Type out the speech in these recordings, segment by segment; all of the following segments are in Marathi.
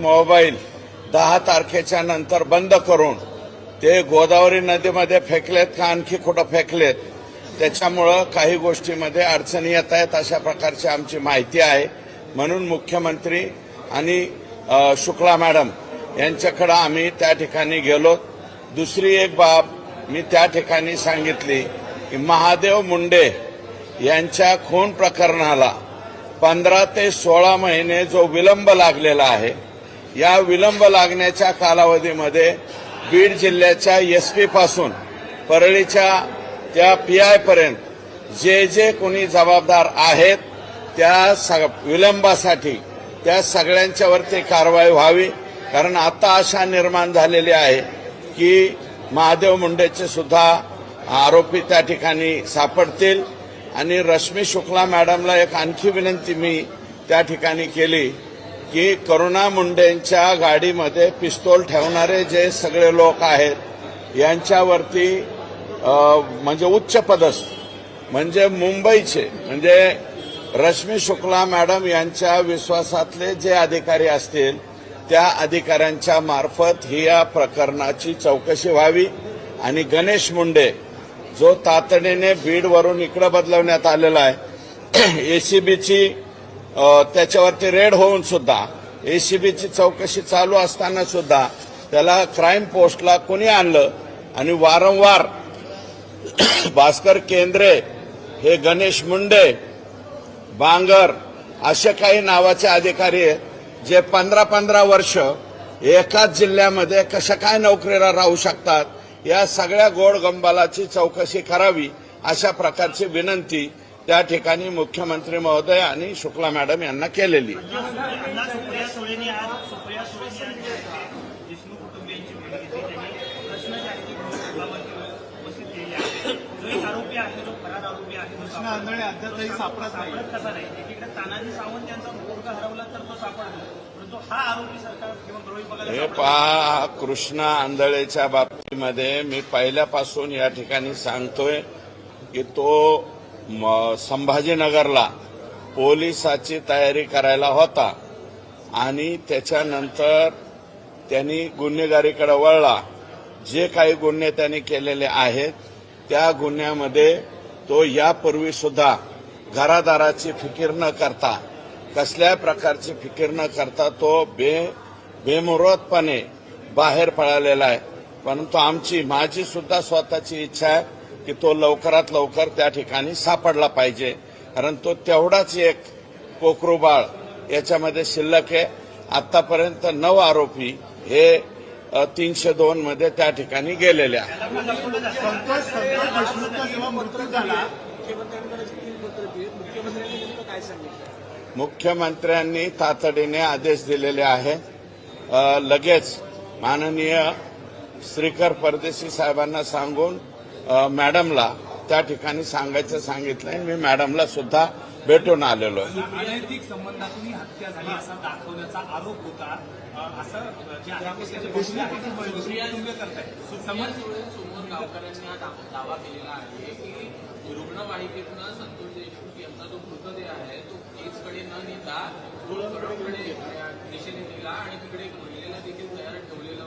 मोबाईल दहा तारखेच्या नंतर बंद करून ते गोदावरी नदीमध्ये फेकलेत का आणखी कुठं फेकलेत? त्याच्यामुळं काही गोष्टीमध्ये अडचणी येत आहेत अशा प्रकारची आमची माहिती आहे. म्हणून मुख्यमंत्री आणि शुक्ला मॅडम यांच्याकडं आम्ही त्या ठिकाणी गेलो. दुसरी एक बाब मी त्या ठिकाणी सांगितली की महादेव मुंडे यांच्या खून प्रकरणाला पंधरा ते सोळा महिने जो विलंब लागलेला आहे या विलंब लागण्याच्या कालावधीमध्ये बीड जिल्ह्याच्या एस पी पासून परळीच्या त्या पी आयपर्यंत जे जे कोणी जबाबदार आहेत त्या सग- विलंबासाठी त्या सगळ्यांच्यावरती कारवाई व्हावी. कारण आता आशा निर्माण झालेली आहे की महादेव मुंडेचे सुद्धा आरोपी त्या ठिकाणी सापडतील. आणि रश्मी शुक्ला मॅडमला एक आणखी विनंती मी त्या ठिकाणी केली. की करुणा मुंडेंच्या गाडीमध्ये पिस्तोल ठेवणारे जे सगळे लोक आहेत यांच्यावरती म्हणजे उच्च पदस्थ म्हणजे मुंबईचे म्हणजे रश्मी शुक्ला मॅडम यांच्या विश्वासातले जे अधिकारी असतील त्या अधिकाऱ्यांच्या मार्फत ही या प्रकरणाची चौकशी व्हावी. आणि गणेश मुंडे जो तातडीने बीडवरून इकडे बदलवण्यात आलेला आहे एसीबीची त्याच्यावरती रेड होऊन सुद्धा एसीबीची चौकशी चालू असताना सुद्धा त्याला क्राईम पोस्टला कोणी आणलं? आणि वारंवार भास्कर केंद्रे हे गणेश मुंडे बांगर असे काही नावाचे अधिकारी आहेत जे पंधरा पंधरा वर्ष एकाच जिल्ह्यामध्ये कशा काय नोकरीला राहू शकतात? या सगळ्या गोड गंबालाची चौकशी करावी अशा प्रकारची विनंती त्या ठिकाणी मुख्यमंत्री महोदय आणि शुक्ला मॅडम यांना केलेली. हे पहा कृष्णा आंधळेच्या बाबतीमध्ये मी पहिल्यापासून या ठिकाणी सांगतोय की तो संभाजीनगरला पोलिसाची तयारी करायला होता. आणि त्याच्यानंतर त्यांनी गुन्हेगारीकडे वळला. जे काही गुन्हे त्यांनी केलेले आहेत त्या गुन्ह्यामध्ये तो यापूर्वी सुद्धा घरादाराची फिकीर न करता कसल्या प्रकारची फिकीर न करता तो बे बेमुरतपणे बाहेर पळालेला आहे. परंतु आमची माझी सुद्धा स्वतःची इच्छा आहे की तो लवकरात लवकर त्या ठिकाणी सापडला पाहिजे. कारण तो तेवढाच एक कोकरूबाळ याच्यामध्ये शिल्लक आहे. आतापर्यंत नऊ आरोपी हे तीनशे दोन मध्ये त्या ठिकाणी गेलेले आहेत मुख्यमंत्र्यांनी तातडीने आदेश दिलेले आहे. लगेच माननीय श्रीकर परदेशी साहेबांना सांगून मॅडमला त्या ठिकाणी सांगायचं सांगितलंय. मी मॅडमला सुद्धा भेटून आलेलो आहे. संबंधातून हत्या झाली असा दाखवण्याचा आरोप होता. हा दावा केलेला आहे की रुग्णवाहिकेतनं संतोष देशमुख यांचा जो मृतदेह आहे तो केजकडे न नेता रोडकडे दिशेने नेला आणि तिकडे एक महिलेला देखील तयार ठेवलेलं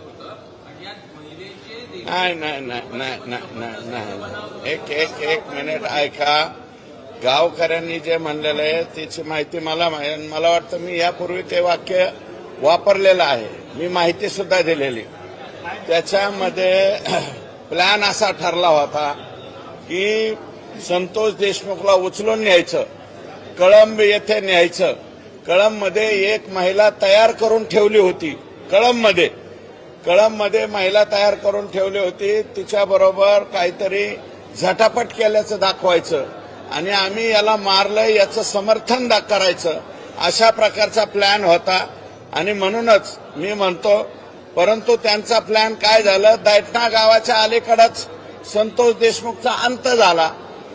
नाही नाही नाही नाही नाही नाही एक एक एक मिनिट ऐका. गावकऱ्यांनी जे म्हणलेलं आहे त्याची माहिती मला मला वाटतं मी यापूर्वी ते वाक्य वापरलेलं आहे. मी माहिती सुद्धा दिलेली. त्याच्यामध्ये प्लॅन असा ठरला होता की संतोष देशमुखला उचलून न्यायचं. कळंब येथे न्यायचं. कळंबमध्ये एक महिला तयार करून ठेवली होती. कळंबमध्ये. कळंबमध्ये महिला तयार करून ठेवली होती. तिच्याबरोबर काहीतरी झटापट केल्याचं दाखवायचं. आणि आम्ही याला मारलं याचं समर्थन दा करायचं. अशा प्रकारचा प्लॅन होता. आणि म्हणूनच मी म्हणतो परंतु त्यांचा प्लॅन काय झालं? दैठणा गावाच्या अलीकडच संतोष देशमुखचा अंत झाला.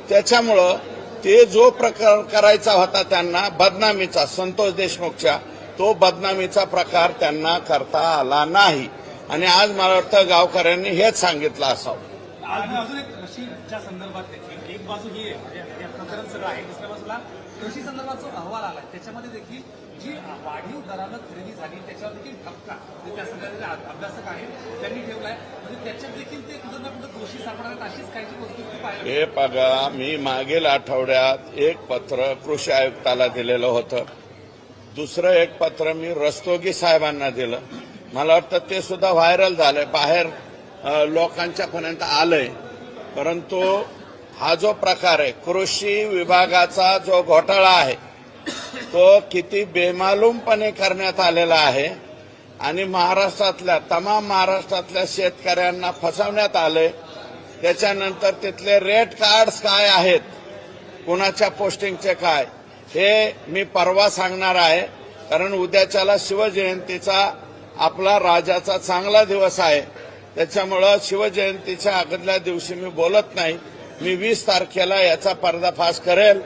त्याच्यामुळं ते जो प्रकार करायचा होता त्यांना बदनामीचा संतोष देशमुखच्या तो बदनामीचा प्रकार त्यांना करता आला नाही. आणि आज मला वाटतं गावकऱ्यांनी हेच सांगितलं असावं. आणि अजून एक कृषीच्या संदर्भात देखील एक बाजू ही आहे म्हणजे प्रकरण सगळं आहे दुसऱ्या बाजूला कृषी संदर्भात जो अहवाल आला त्याच्यामध्ये देखील जी वाढीव दरानं खरेदी झाली त्याच्यावर देखील ठपका म्हणजे त्या सगळ्या अभ्यासक आहेत त्यांनी ठेवलाय. म्हणजे त्याच्यात देखील ते कुठं ना कुठं दोषी सापडतात अशीच काहीची वस्तू हे बघा मी मागील आठवड्यात एक पत्र कृषी आयुक्ताला दिलेलं होतं. दुसरं एक पत्र मी रस्तोगी साहेबांना दिलं. मला वाटतं ते सुद्धा व्हायरल झालंय. बाहेर लोकांच्या पर्यंत आलंय. परंतु हा जो प्रकार आहे कृषी विभागाचा जो घोटाळा आहे तो किती बेमालूमपणे करण्यात आलेला आहे आणि महाराष्ट्रातल्या तमाम महाराष्ट्रातल्या शेतकऱ्यांना फसवण्यात आले त्याच्यानंतर तिथले रेट कार्ड्स काय आहेत? कुणाच्या पोस्टिंगचे काय? हे मी परवा सांगणार आहे कारण उद्याच्याला शिवजयंतीचा आपला राजाचा चांगला दिवस आहे. त्याच्यामुळं शिवजयंतीच्या अगोदल्या दिवशी मी बोलत नाही. मी वीस तारखेला याचा पर्दाफाश करेल.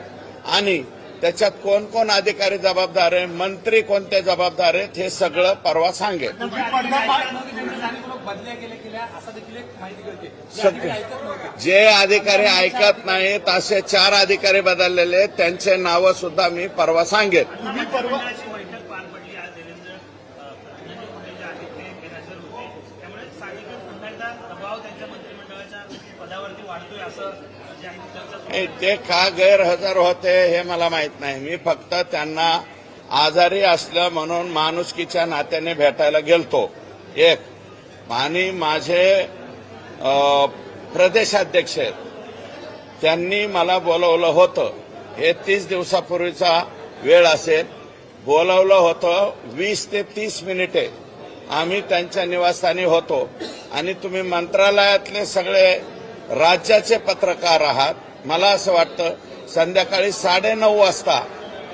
आणि त्याच्यात कोण कोण अधिकारी जबाबदार आहे मंत्री कोणते जबाबदार आहेत हे सगळं परवा सांगेल जे. अधिकारी ऐकत नाहीत असे चार अधिकारी बदललेले आहेत, त्यांचे नावं सुद्धा मी परवा सांगेन तुम्ही परवा मंत्रिमंडळाची बैठक पार पडली आज देवेंद्र अ, धनंजय मुंडे जे आहेत ते गैरहजर होते त्यामुळे साहजिकच पुन्हा एकदा दबाव त्यांच्या मंत्रिमंडळाच्या पदावरती वाढतोय असं जे आहे ती चर्चा सुरू आहे. नाही, ते का गैरहजर होते हे मला माहीत नाही. मी फक्त त्यांना आजारी असलं म्हणून माणुसकीच्या नात्याने भेटायला गेलतो. एक आणि माझे प्रदेशाध्यक्ष आहेत. त्यांनी मला बोलवलं होतं. हे तीस दिवसापूर्वीचा वेळ असेल. बोलवलं होतं वीस ते तीस मिनिटे. आम्ही त्यांच्या निवासस्थानी होतो. आणि तुम्ही मंत्रालयातले सगळे राज्याचे पत्रकार आहात. मला असं वाटतं संध्याकाळी साडेनऊ वाजता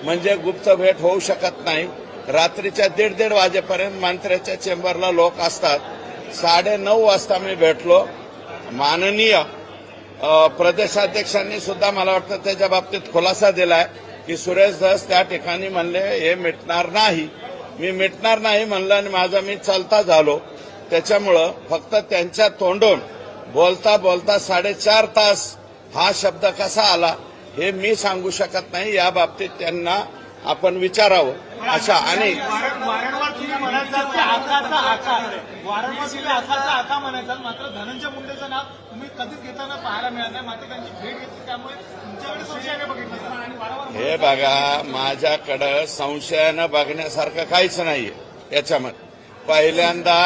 म्हणजे गुप्त भेट होऊ शकत नाही. रात्रीच्या दीड दीड वाजेपर्यंत मंत्र्याच्या चेंबरला लोक असतात. साडेनऊ वाजता मी भेटलो. माननीय प्रदेशाध्यक्षांनी सुद्धा मला वाटतं त्याच्या बाबतीत खुलासा दिलाय की सुरेश धस त्या ठिकाणी म्हणले हे मिटणार नाही. मी मिटणार नाही म्हणलं आणि माझा मी चालता झालो. त्याच्यामुळं फक्त त्यांच्या तोंडून बोलता बोलता साडेचार तास हा शब्द कसा आला हे मी सांगू शकत नाही. या बाबतीत त्यांना आपण विचारावं. अशा आणि हे बघा माझ्याकडं संशयानं बघण्यासारखं काहीच नाहीये याच्यामध्ये पहिल्यांदा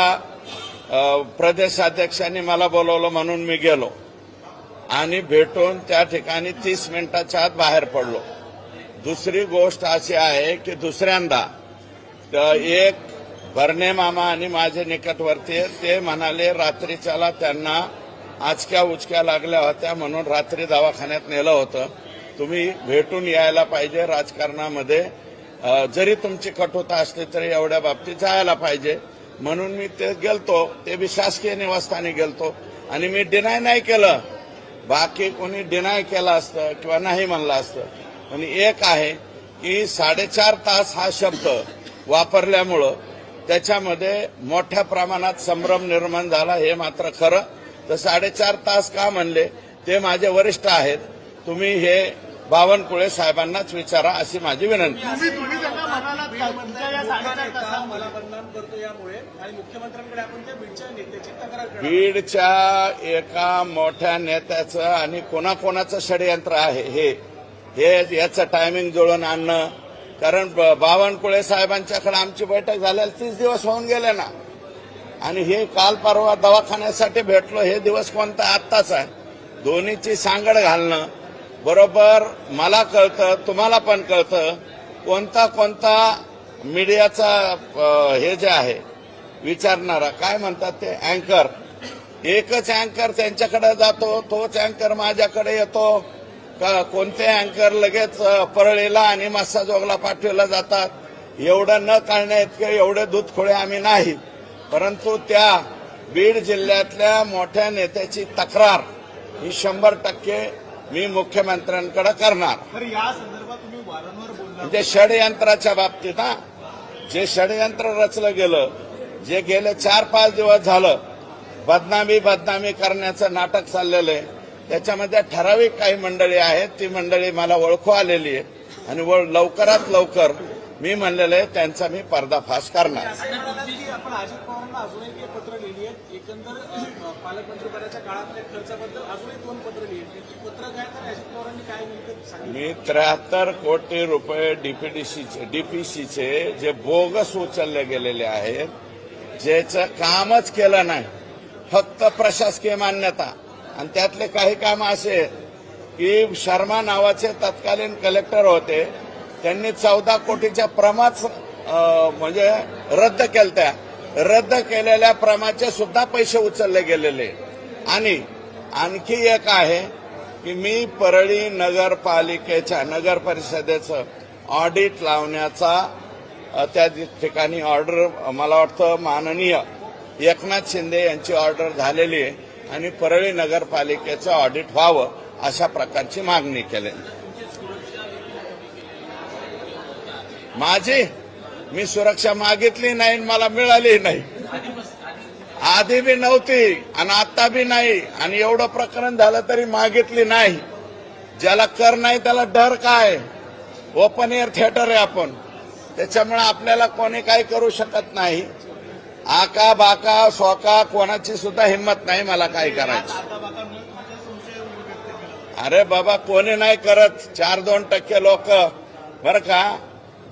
प्रदेशाध्यक्षांनी मला बोलवलं म्हणून मी गेलो. आणि भेटून त्या ठिकाणी तीस मिनिटाच्या आत बाहेर पडलो. दुसरी गोष्ट अशी आहे की दुसऱ्यांदा एक भरणे मामा आणि माझे निकटवर्तीय ते म्हणाले रात्रीच्याला त्यांना आचक्या उचक्या लागल्या होत्या म्हणून रात्री दवाखान्यात नेलं होतं. तुम्ही भेटून यायला पाहिजे राजकारणामध्ये. जरी तुमची कठोरता असली तरी एवढ्या बाबतीत जायला पाहिजे. म्हणून मी ते गेलतो. ते बी शासकीय निवासस्थानी गेलतो. आणि मी डिनाय नाही केलं. बाकी कोणी डिनाय केलं असतं किंवा नाही म्हणलं असतं. पण एक आहे की साडेचार तास हा शब्द वापरल्यामुळं त्याच्यामध्ये मोठ्या प्रमाणात संभ्रम निर्माण झाला हे मात्र खरं. तर साडेचार तास का म्हणले? ते माझे वरिष्ठ आहेत. तुम्ही हे बावनकुळे साहेबांनाच विचारा अशी माझी विनंती. तुम्ही तुम्ही त्यांना म्हणालात का? तुमच्या या साडेचार तासात मला बदनाम करतो यामुळे आणि मुख्यमंत्र्यांकडे आपण त्या बीडच्या एका मोठ्या नेत्याचं आणि कोणाकोणाचं षडयंत्र आहे हे. हे याचं टायमिंग जुळून आणणं. कारण ब- बावनकुळे साहेबांच्याकडे आमची बैठक झाल्याला तीस दिवस होऊन गेले ना. आणि हे काल परवा दवाखान्यासाठी भेटलो हे दिवस कोणता आत्ताच आहे. दोन्हीची सांगड घालणं. बरोबर मला कळतं तुम्हाला पण कळतं कोणता कोणता मीडियाचा हे जे आहे विचारणारा काय म्हणतात ते अँकर. एकच अँकर त्यांच्याकडे जातो तोच अँकर माझ्याकडे येतो. का कोणते अँकर लगेच परळीला आणि मस्साजोगला पाठवला जातात? एवढं न कळण्या इतके एवढे दूध खोळे आम्ही नाही. परंतु त्या बीड जिल्ह्यातल्या मोठ्या नेत्याची तक्रार ही शंभर टक्के मी मुख्यमंत्र्यांकडे करणार. म्हणजे षडयंत्राच्या बाबतीत हा. जे षडयंत्र रचलं गेलं जे गेले चार पाच दिवस झालं बदनामी बदनामी करण्याचं नाटक चाललेलं आहे. त्याच्यामध्ये ठराविक काही मंडळी आहेत ती मंडळी मला ओळखू आलेली आहे. आणि वळ- लवकरात लवकर मी म्हणलेलं आहे त्यांचा मी पर्दाफाश करणार. एकंदर अ, पालकमंत्रीपदाच्या काळातल्या खर्चाबद्दल अजून एक दोन पत्र लिहिली मी त्र्याहत्तर कोटी रुपये डीपीडीसीचे डीपीसीचे जे बोगस उचलले गेलेले आहेत ज्याचं कामच केलं नाही. फक्त प्रशासकीय मान्यता. आणि त्यातले काही काम असे आहेत की शर्मा नावाचे तत्कालीन कलेक्टर होते त्यांनी चौदा कोटीच्या प्रमाच म्हणजे रद्द केलत्या. रद्द केलेल्या प्रमाचे सुद्धा पैसे उचलले गेलेले. आणि आणखी एक आहे की मी परळी नगरपालिकेच्या नगर परिषदेचं ऑडिट लावण्याचा त्या ठिकाणी ऑर्डर मला वाटतं माननीय एकनाथ शिंदे यांची ऑर्डर झालेली आहे आणि परळी नगरपालिकेचं ऑडिट व्हावं अशा प्रकारची मागणी केली. माझी? मी सुरक्षा मागितली नाही आणि मला मिळाली नाही. आधी बी नव्हती आणि आता बी नाही. आणि एवढं प्रकरण झालं तरी मागितली नाही. ज्याला कर नाही त्याला डर काय? ओपन एअर थिएटर आहे आपण. त्याच्यामुळे आपल्याला कोणी काही करू शकत नाही. आका बाका स्वका कोणाची सुद्धा हिंमत नाही मला काय करायची. अरे बाबा कोणी नाही करत. चार दोन टक्के लोक. बर का?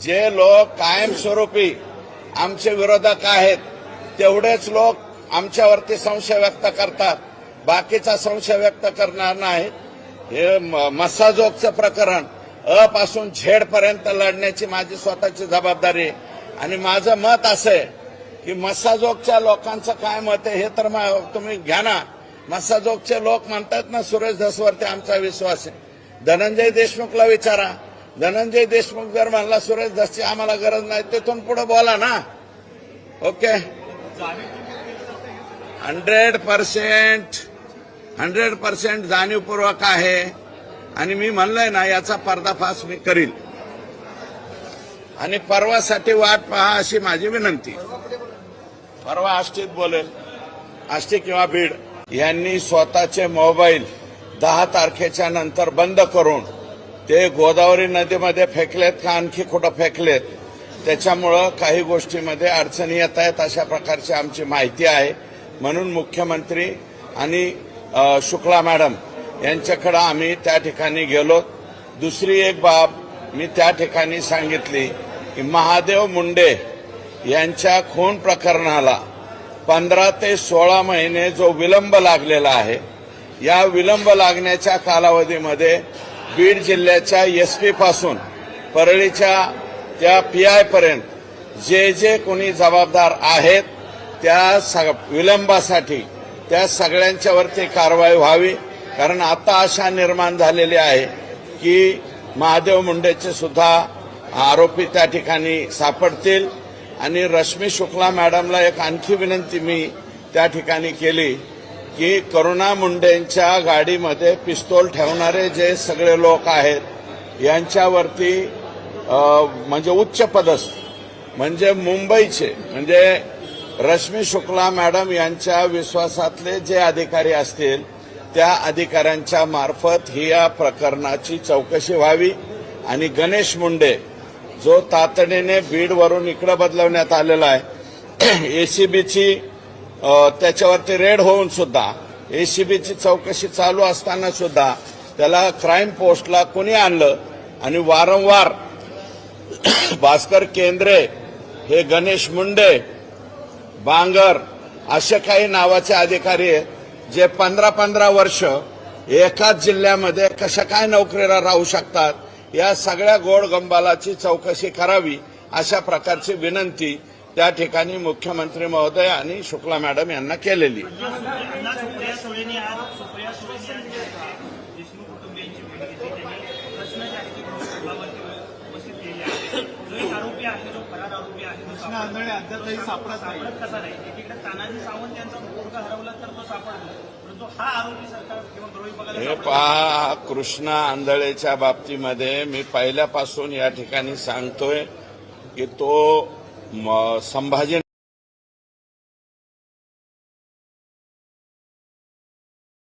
जे लोक कायमस्वरूपी आमचे विरोधक आहेत तेवढेच लोक आमच्यावरती संशय व्यक्त करतात. बाकीचा संशय व्यक्त करणार नाही. हे म- मस्साजोगचं प्रकरण. अ पासून झेड पर्यंत लढण्याची माझी स्वतःची जबाबदारी आहे. आणि माझं मत असं आहे की मस्साजोगच्या लोकांचं काय मत आहे हे तर मा- तुम्ही घ्या ना. मस्साजोगचे लोक म्हणतात ना सुरेश धसवरती आमचा विश्वास आहे. धनंजय देशमुखला विचारा. धनंजय देशमुख जर म्हणला सुरेश धसची आम्हाला गरज नाही तिथून पुढे बोला ना. Okay? Hundred percent hundred percent जाणीवपूर्वक आहे. आणि मी म्हणलंय ना याचा पर्दाफाश मी करील. आणि परवासाठी वाट पहा अशी माझी विनंती. परवा आष्टीत बोलेल. आष्टी किंवा बीड. यांनी स्वतःचे मोबाईल दहा तारखेच्या नंतर बंद करून ते गोदावरी नदीमध्ये फेकलेत का आणखी कुठं फेकलेत त्याच्यामुळं काही गोष्टीमध्ये अडचणी येत आहेत अशा प्रकारची आमची माहिती आहे. म्हणून मुख्यमंत्री आणि शुक्ला मॅडम यांच्याकडं आम्ही त्या ठिकाणी गेलो. दुसरी एक बाब मी त्या ठिकाणी सांगितली की महादेव मुंडे यांच्या खून प्रकरणाला पंधरा ते सोळा महिने जो विलंब लागलेला आहे या विलंब लागण्याच्या कालावधीमध्ये बीड जिल्ह्याच्या एसपी पासून परळीच्या त्या पी आयपर्यंत जे जे कोणी जबाबदार आहेत त्या सग विलंबासाठी त्या सगळ्यांच्यावरती कारवाई व्हावी. कारण आता आशा निर्माण झालेली आहे की महादेव मुंडेचे सुद्धा आरोपी त्या ठिकाणी सापडतील. आणि रश्मी शुक्ला मॅडमला एक आणखी विनंती मी त्या ठिकाणी केली की करुणा मुंडेंच्या गाडीमध्ये पिस्तोल ठेवणारे जे सगळे लोक आहेत यांच्यावरती म्हणजे उच्च पदस्थ म्हणजे मुंबईचे म्हणजे रश्मी शुक्ला मॅडम यांच्या विश्वासातले जे अधिकारी असतील त्या अधिकाऱ्यांच्या मार्फत ही या प्रकरणाची चौकशी व्हावी. आणि गणेश मुंडे जो तातडीने बीडवरून इकडे बदलवण्यात आलेला आहे एसीबीची त्याच्यावरती रेड होऊन सुद्धा एसीबीची चौकशी चालू असताना सुद्धा त्याला क्राईम पोस्टला कुणी आणलं? आणि वारंवार भास्कर केंद्रे हे गणेश मुंडे बांगर असे काही नावाचे अधिकारी आहेत जे पंधरा पंधरा वर्ष एकाच जिल्ह्यामध्ये कशा काय नोकरीला राहू शकतात या सगळ्या गोडगंबालाची चौकशी करावी अशा प्रकारची विनंती त्या ठिकाणी मुख्यमंत्री महोदय आणि शुक्ला मॅडम यांना केलेली. एक आरोपी आहे जो फरार आरोपी आहे कृष्णा आंधळे अद्यापही सापडत नाही. सापडत कसा नाही? एकीकडे तानाजी सावंत यांचा मुलगा हरवला तर तो सापडतो. परंतु हा आरोपी सरकार किंवा हे पहा कृष्णा आंधळेच्या बाबतीमध्ये मी पहिल्यापासून या ठिकाणी सांगतोय की तो म, संभाजी